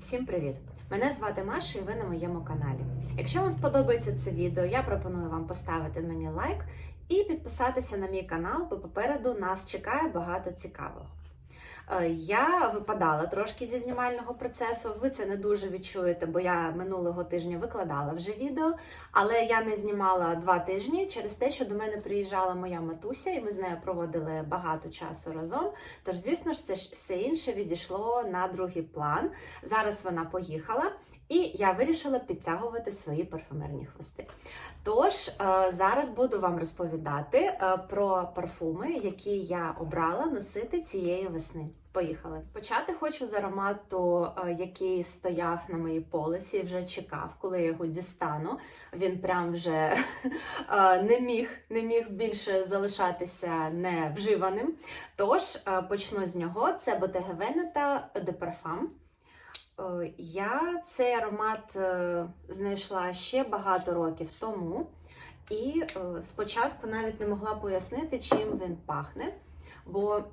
Всім привіт! Мене звати Маша і ви на моєму каналі. Якщо вам сподобається це відео, я пропоную вам поставити мені лайк і підписатися на мій канал, бо попереду нас чекає багато цікавого. Е, Я випадала трошки зі знімального процесу. Ви це не дуже відчуєте, бо я минулого тижня викладала вже відео, але я не знімала два тижні через те, що до мене приїжджала моя матуся, і ми з нею проводили багато часу разом. Тож, звісно ж, все, все інше відійшло на другий план. Зараз вона поїхала, і я вирішила підтягувати свої парфумерні хвости. Тож е, зараз буду вам розповідати е, про парфуми, які я обрала носити цієї весни. Поїхали. Почати хочу з аромату, е, який стояв на моїй полиці, вже чекав, коли я його дістану. Він прям вже не міг, не міг більше залишатися невживаним. Тож почну з нього. Це Bottega de Parfum. Е, Я цей аромат е, знайшла ще багато років тому, і е, спочатку навіть не могла пояснити, чим він пахне, бо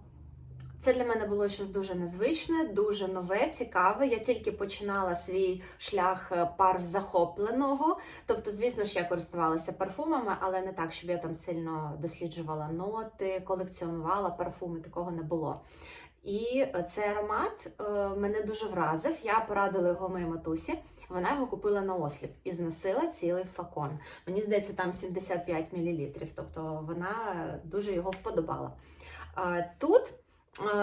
це для мене було щось дуже незвичне, дуже нове, цікаве. Я тільки починала свій шлях парв захопленого. Тобто, звісно ж, я користувалася парфумами, але не так, щоб я там сильно досліджувала ноти, колекціонувала парфуми, такого не було. І цей аромат е, мене дуже вразив. Я порадила його моїй матусі. Вона його купила на осліп і зносила цілий флакон. Мені здається, там 75 мл, тобто вона дуже його вподобала. Тут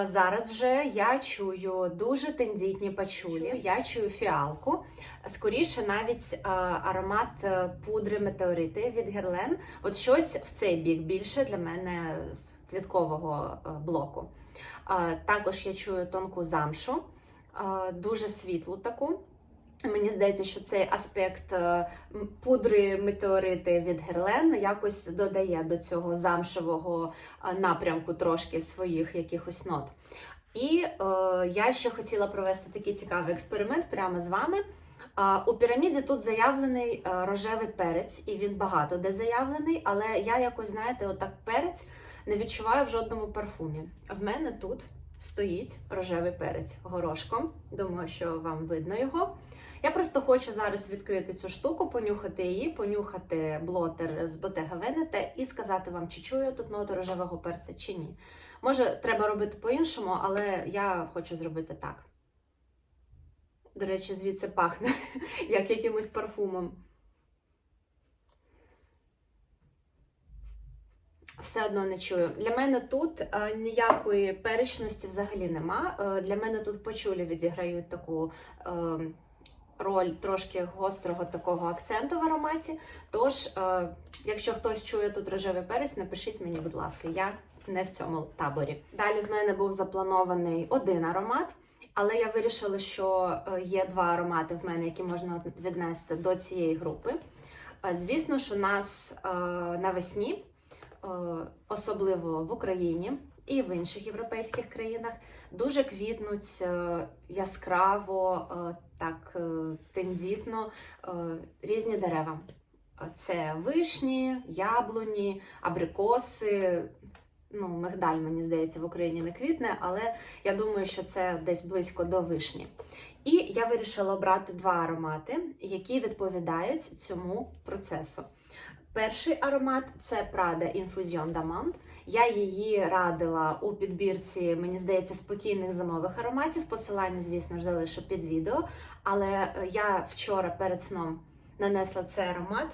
е, зараз вже я чую дуже тендітні пачулі, я чую фіалку. Скоріше навіть е, аромат пудри метеорити від Герлен. От щось в цей бік більше для мене з квіткового блоку. Е, Також я чую тонку замшу, е, дуже світлу таку. Мені здається, що цей аспект е, пудри метеорити від Герлен якось додає до цього замшевого е, напрямку трошки своїх якихось нот. І е, я ще хотіла провести такий цікавий експеримент прямо з вами. А, У піраміді тут заявлений е, рожевий перець, і він багато де заявлений, але я якось, знаєте, отак перець не відчуваю в жодному парфумі. В мене тут стоїть рожевий перець горошком. Думаю, що вам видно його. Я просто хочу зараз відкрити цю штуку, понюхати її, понюхати блотер з Bottega Veneta і сказати вам, чи чую тут ноту рожевого перця, чи ні. Може, треба робити по-іншому, але я хочу зробити так. До речі, звідси пахне як якимось парфумом. Все одно не чую. Для мене тут е, ніякої перечності взагалі нема. Е, для мене тут почулі відіграють таку е, роль трошки гострого такого акценту в ароматі. Тож, е, якщо хтось чує тут рожевий перець, напишіть мені, будь ласка, я не в цьому таборі. Далі в мене був запланований один аромат. Але я вирішила, що е, є два аромати в мене, які можна віднести до цієї групи. Е, Звісно ж, у нас е, навесні, особливо в Україні і в інших європейських країнах, дуже квітнуть е, яскраво, е, так е, тендітно е, різні дерева. Е, Це вишні, яблуні, абрикоси. Ну, мигдаль, мені здається, в Україні не квітне, але я думаю, що це десь близько до вишні. І я вирішила обрати два аромати, які відповідають цьому процесу. Перший аромат це Prada Infusion d'Amande. Я її радила у підбірці, мені здається, спокійних зимових ароматів. Посилання, звісно ж, залишу під відео. Але е, я вчора перед сном нанесла цей аромат,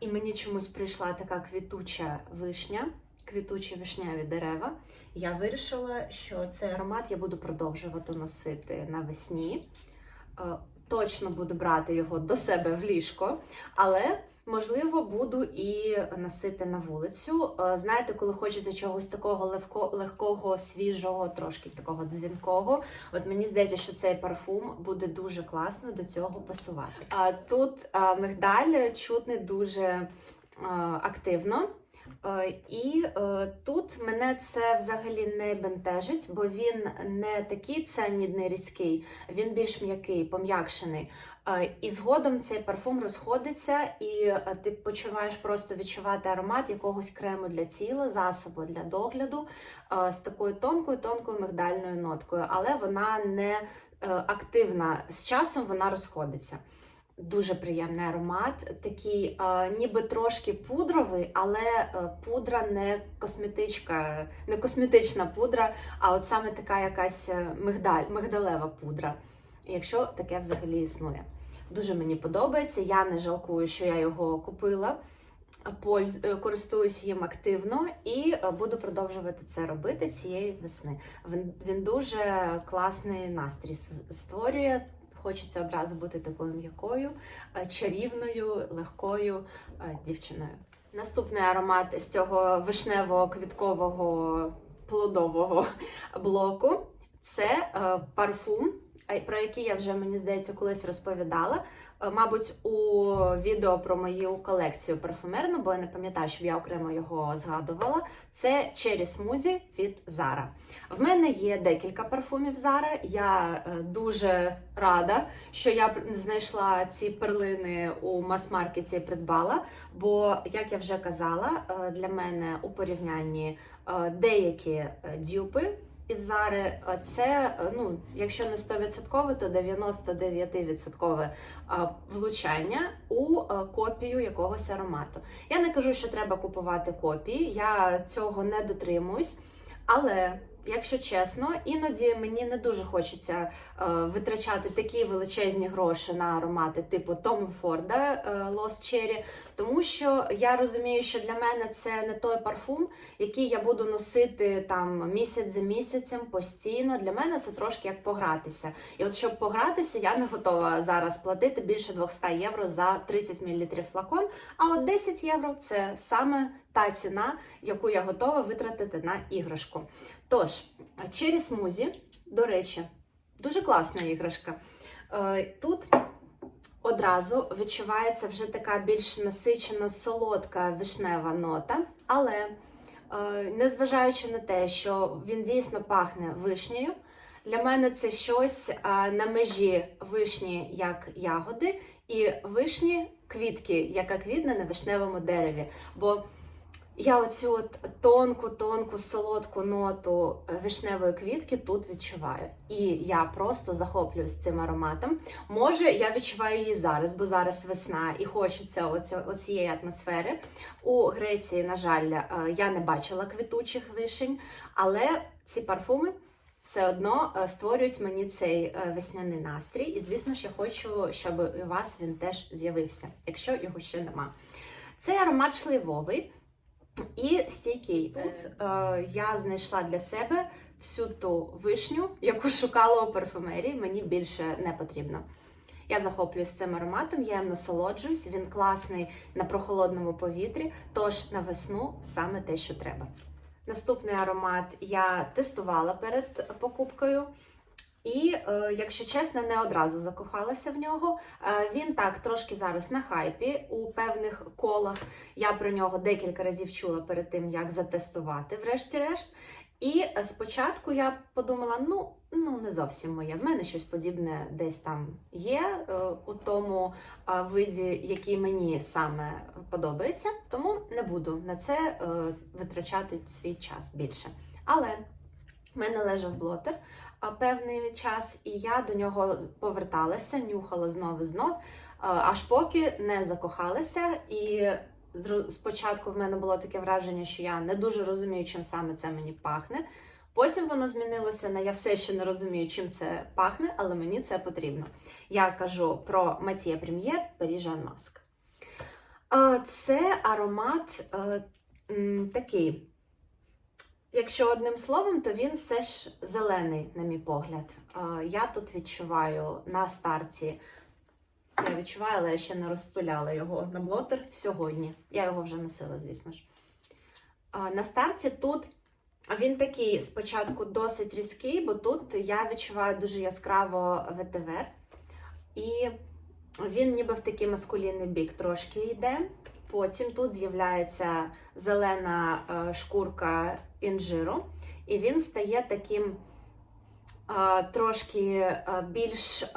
і мені чомусь прийшла така квітуча вишня, квітучі вишняві дерева. Я вирішила, що цей аромат я буду продовжувати носити навесні. Точно буду брати його до себе в ліжко, але можливо буду і носити на вулицю. Е, Знаєте, коли хочеться чогось такого легко, легкого, свіжого, трошки такого дзвінкого. От мені здається, що цей парфум буде дуже класно до цього пасувати. А тут мигдаль чутний дуже е, активно. Е, І е, тут мене це взагалі не бентежить, бо він не такий цианідний різкий, він більш м'який, пом'якшений. Е, І згодом цей парфум розходиться, і ти почуваєш просто відчувати аромат якогось крему для тіла, засобу для догляду з такою тонкою, тонкою мигдальною ноткою, але вона не активна з часом, вона розходиться. Дуже приємний аромат, такий е, ніби трошки пудровий, але е, пудра не косметичка, не косметична пудра, а от саме така якась е, мигдаль, мигдалева пудра. Якщо таке взагалі існує. Дуже мені подобається. Я не жалкую, що я його купила. Польз, е, користуюсь їм активно і буду продовжувати це робити цієї весни. Він, він дуже класний настрій створює. Хочеться одразу бути такою м'якою, е, чарівною, легкою е, дівчиною. Наступний аромат з цього вишнево-квіткового плодового блоку це е, парфум, про який я вже мені здається колись розповідала. Е, Мабуть, у відео про мою колекцію парфумерну, бо я не пам'ятаю, щоб я окремо його згадувала. Це Cherry Smoothie від Zara. В мене є декілька парфумів Zara. Я е, дуже рада, що я знайшла ці перлини у мас-маркеті і придбала. Бо, як я вже казала, е, для мене у порівнянні деякі дюпи із Зари, це, е, ну, якщо не 100%, то 99% влучання у е, копію якогось аромату. Я не кажу, що треба купувати копії, я цього не дотримуюсь, але. Якщо чесно, іноді мені не дуже хочеться е, витрачати такі величезні гроші на аромати типу Tom Ford е, Lost Cherry, тому що я розумію, що для мене це не той парфум, який я буду носити там місяць за місяцем постійно. Для мене це трошки як погратися. І от щоб погратися, я не готова зараз платити більше 200 євро за 30 мл флакон. А от 10 євро це саме та ціна, яку я готова витратити на іграшку. Тож, Cherry Smoothie, до речі, дуже класна іграшка. Е, Тут одразу відчувається вже така більш насичена, солодка вишнева нота, але е, незважаючи на те, що він дійсно пахне вишнею, для мене це щось е, на межі вишні як ягоди, і вишні квітки, яка квітне на вишневому дереві. Бо я оцю от тонку, тонку, солодку ноту е, вишневої квітки тут відчуваю. І я просто захоплююсь цим ароматом. Може, я відчуваю її зараз, бо зараз весна і хочеться оцієї атмосфери. У Греції, на жаль, е, я не бачила квітучих вишень, але ці парфуми. Все одно е, створюють мені цей весняний настрій, і звісно, що хочу, щоб у вас він теж з'явився, якщо його ще нема. Цей аромат шливовий. І стійкий. Тут е, я знайшла для себе всю ту вишню, яку шукала у парфумерії. Мені більше не потрібно. Я захоплююсь цим ароматом, я їм насолоджуюсь. Він класний на прохолодному повітрі, тож на весну саме те, що треба. Наступний аромат я тестувала перед покупкою. І, е, якщо чесно, не одразу закохалася в нього. Е, він так трошки зараз на хайпі у певних колах. Я про нього декілька разів чула перед тим, як затестувати, врешті-решт. І спочатку я подумала: ну, ну не зовсім моє. В мене щось подібне десь там є е, у тому виді, який мені саме подобається, тому не буду на це витрачати свій час більше. Але в мене лежав блотер певний час, і я до нього поверталася, нюхала знов і знов, аж поки не закохалася. І спочатку в мене було таке враження, що я не дуже розумію, чим саме це мені пахне. Потім воно змінилося на я все ще не розумію, чим це пахне, але мені це потрібно. Я кажу про Mathieu Premier Parisian. А, Це аромат е, такий. Якщо одним словом, то він все ж зелений, на мій погляд. Я тут відчуваю на старті. Я відчуваю, але я ще не розпиляла його на блотер сьогодні. Я його вже носила, звісно ж. На старті тут він такий спочатку досить різкий, бо тут я відчуваю дуже яскраво ветивер. І він ніби в такий маскулінний бік трошки йде. Потім тут з'являється зелена е, шкурка інжиру, і він стає таким е, трошки е, більш, е,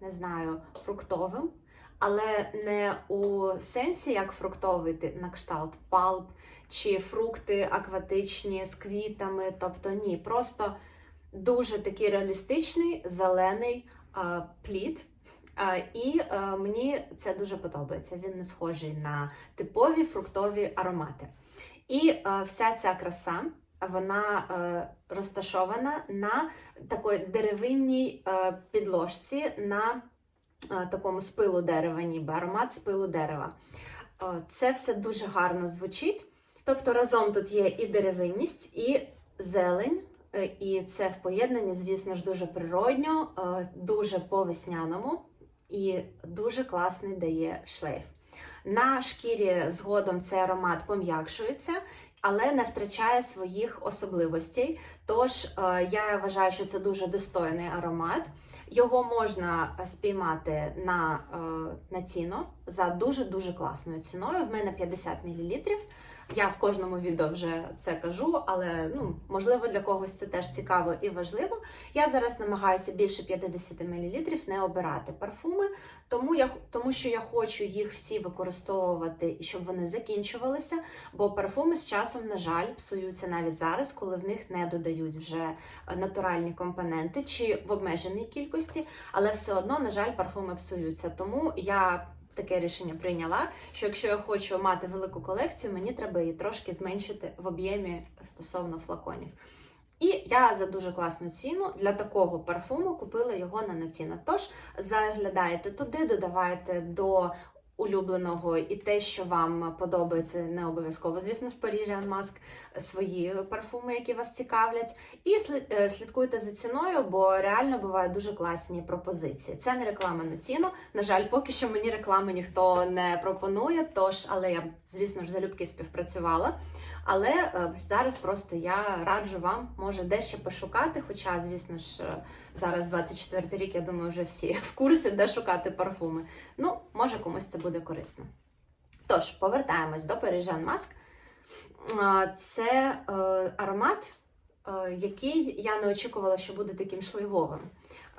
не знаю, фруктовим, але не у сенсі як фруктовий на кшталт палп чи фрукти акватичні з квітами. Тобто ні, просто дуже такий реалістичний зелений а, плід. А, і а, мені це дуже подобається. Він не схожий на типові фруктові аромати. І а, вся ця краса вона е, розташована на такої деревинній е, підложці, на е, такому спилу дерева, ніби аромат спилу дерева. Е, це все дуже гарно звучить. Тобто разом тут є і деревинність, і зелень, е, і це в поєднанні, звісно ж, дуже природньо, е, дуже по-весняному і дуже класний дає шлейф. На шкірі згодом цей аромат пом'якшується, але не втрачає своїх особливостей. Тож е, я вважаю, що це дуже достойний аромат. Його можна спіймати на, е, на ціну за дуже-дуже класною ціною. В мене 50 мл. Я в кожному відео вже це кажу, але ну, можливо для когось це теж цікаво і важливо. Я зараз намагаюся більше 50 мл не обирати парфуми, тому, я, тому що я хочу їх всі використовувати, і щоб вони закінчувалися. Бо парфуми з часом, на жаль, псуються навіть зараз, коли в них не додають вже натуральні компоненти чи в обмеженій кількості, але все одно, на жаль, парфуми псуються. Тому я таке рішення прийняла, що якщо я хочу мати велику колекцію, мені треба її трошки зменшити в об'ємі стосовно флаконів. І я за дуже класну ціну для такого парфуму купила його на Нотіно. Тож заглядаєте туди, додавайте до улюбленого і те, що вам подобається, не обов'язково, звісно ж, Parisian Mask, свої парфуми, які вас цікавлять. І е, слідкуйте за ціною, бо реально бувають дуже класні пропозиції. Це не реклама ціну. На жаль, поки що мені реклами ніхто не пропонує, тож, але я, звісно ж, залюбки співпрацювала. Але е, зараз просто я раджу вам, може, дещо пошукати. Хоча, звісно ж, е, зараз 24 рік, я думаю, вже всі в курсі, де шукати парфуми. Ну, може, комусь це буде корисно. Тож, повертаємось до Parisian Mask. Це е, аромат, який я не очікувала, що буде таким шлейвовим.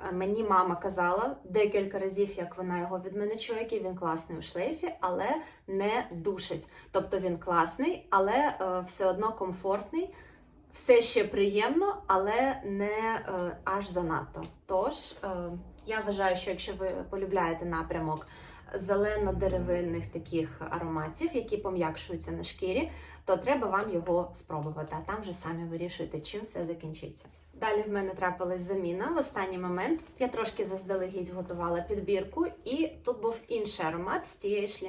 Е, Мені мама казала декілька разів, як вона його від мене чує, він класний у шлейфі, але не душить. Тобто він класний, але е, все одно комфортний, все ще приємно, але не е, аж занадто. Тож я вважаю, що якщо ви полюбляєте напрямок зелено-деревинних таких ароматів, які пом'якшуються на шкірі, то треба вам його спробувати, а там вже самі вирішуєте, чим все закінчиться. Далі в мене трапилась заміна в останній момент. Я трошки заздалегідь готувала підбірку, і тут був інший аромат з цієї ж.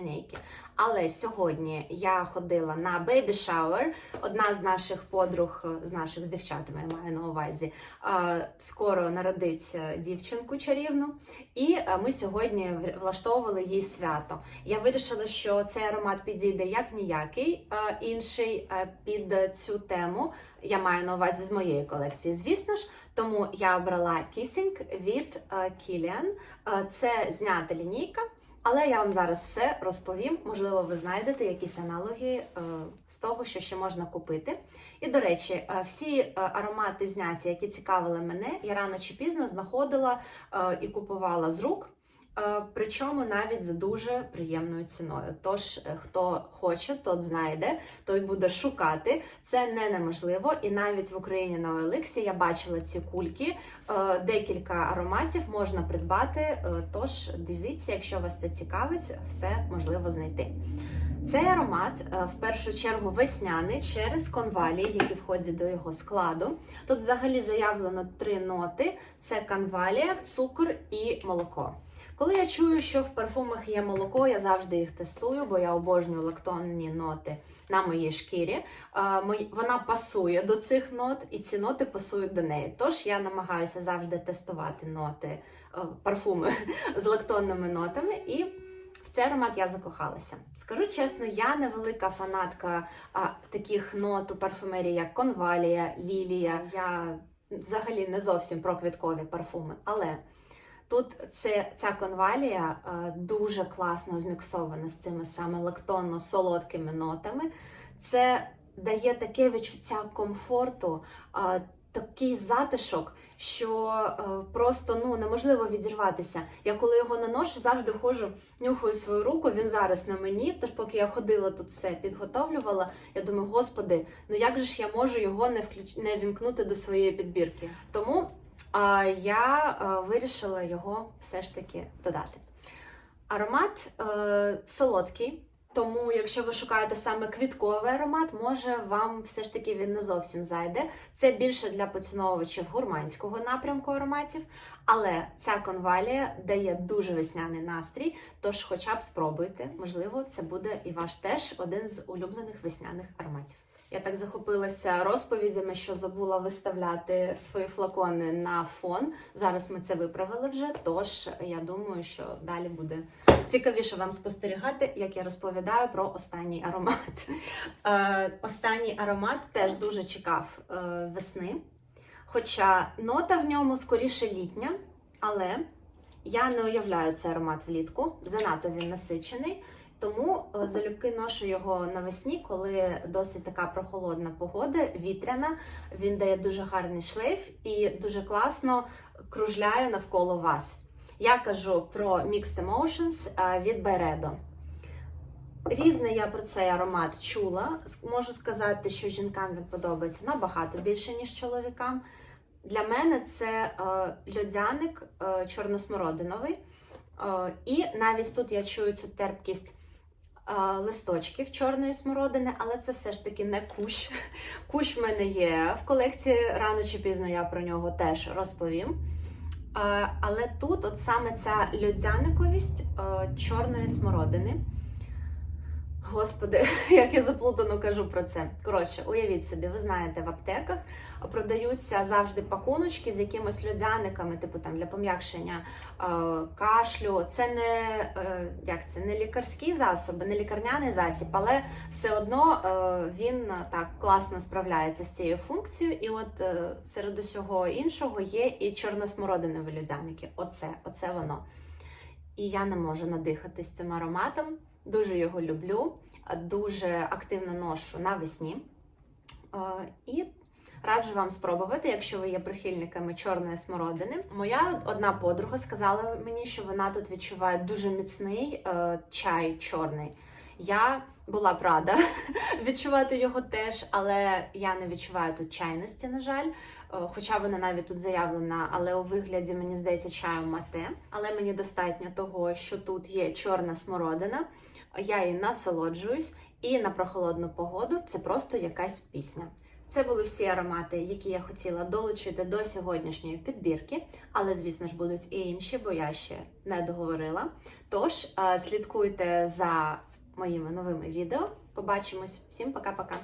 Але сьогодні я ходила на бейбі шауер. Одна з наших подруг, з наших з дівчатами, я маю на увазі, е, скоро народить е, дівчинку чарівну. І е, ми сьогодні влаштовували їй свято. Я вирішила, що цей аромат підійде як ніякий інший під цю тему. Я маю на увазі з моєї колекції, звісно ж. Тому я обрала кісінг від Кіліан, Kilian. Е, Це знята лінійка. Але я вам зараз все розповім. Можливо, ви знайдете якісь аналоги е, з того, що ще можна купити. І до речі, е, всі е, аромати зняті, які цікавили мене, я рано чи пізно знаходила е, і купувала з рук. Е, Причому навіть за дуже приємною ціною. Тож, е, хто хоче, тот знайде, той буде шукати. Це не неможливо. І навіть в Україні на OLX я бачила ці кульки. Е, Декілька ароматів можна придбати. Тож дивіться, якщо вас це цікавить, все можливо знайти. Цей аромат в першу чергу весняний через конвалії, які входять до його складу. Тут взагалі заявлено три ноти: це канвалія, цукор і молоко. Коли я чую, що в парфумах є молоко, я завжди їх тестую, бо я обожнюю лактонні ноти на моїй шкірі. Е, Вона пасує до цих нот, і ці ноти пасують до неї. Тож я намагаюся завжди тестувати ноти, е, парфуми з лактонними нотами. І в цей аромат я закохалася. Скажу чесно, я не велика фанатка таких нот у парфумерії, як конвалія, лілія. Я взагалі не зовсім про квіткові парфуми, але. Тут це, ця конвалія е, дуже класно зміксована з цими саме лактонно-солодкими нотами. Це дає таке відчуття комфорту, е, такий затишок, що е, просто ну неможливо відірватися. Я коли його наношу, завжди ходжу, нюхаю свою руку. Він зараз на мені. Тож, поки я ходила тут все підготовлювала, я думаю, господи, ну як же ж я можу його не включ... не вімкнути до своєї підбірки? Тому я е, вирішила його все ж таки додати. Аромат е, солодкий. Тому, якщо ви шукаєте саме квітковий аромат, може вам все ж таки він не зовсім зайде. Це більше для поціновувачів гурманського напрямку ароматів, але ця конвалія дає дуже весняний настрій. Тож, хоча б спробуйте, можливо, це буде і ваш теж один з улюблених весняних ароматів. Я так захопилася розповідями, що забула виставляти свої флакони на фон. Зараз ми це виправили вже. Тож я думаю, що далі буде цікавіше вам спостерігати, як я розповідаю про останній аромат. Е, останній аромат теж дуже чекав е, весни. Хоча нота в ньому скоріше літня, але я не уявляю цей аромат влітку. Занадто він насичений. Тому е, залюбки ношу його навесні, коли досить така прохолодна погода, вітряна. Він дає дуже гарний шлейф і дуже класно кружляє навколо вас. Я кажу про Mixed Emotions е, від Byredo. Різне я про цей аромат чула. Можу сказати, що жінкам він подобається набагато більше, ніж чоловікам. Для мене це е, льодяник чорносмородиновий. І навіть тут я чую цю терпкість листочків чорної смородини, але це все ж таки не кущ. Кущ в мене є в колекції. Рано чи пізно я про нього теж розповім. Але тут, от саме ця льодяниковість чорної смородини. Господи, як я заплутано кажу про це. Коротше, уявіть собі, ви знаєте, в аптеках продаються завжди пакуночки з якимось льодяниками, типу там для пом'якшення е, кашлю. Це не е, як це не лікарські засоби, не лікарняний засіб, але все одно е, він е, так класно справляється з цією функцією. І от е, серед усього іншого є і чорносмородинові льодяники. Оце, оце воно. І я не можу надихатись цим ароматом. Дуже його люблю, дуже активно ношу навесні. І раджу вам спробувати, якщо ви є прихильниками чорної смородини. Моя одна подруга сказала мені, що вона тут відчуває дуже міцний е, чай чорний. Я була б рада відчувати його теж, але я не відчуваю тут чайності, на жаль. Е, Хоча вона навіть тут заявлена, але у вигляді, мені здається, чаю мате. Але мені достатньо того, що тут є чорна смородина, я її насолоджуюсь, і на прохолодну погоду це просто якась пісня. Це були всі аромати, які я хотіла долучити до сьогоднішньої підбірки, але, звісно ж, будуть і інші, бо я ще не договорила. Тож е, слідкуйте за моїми новими відео. Побачимось. Всім пока-пока.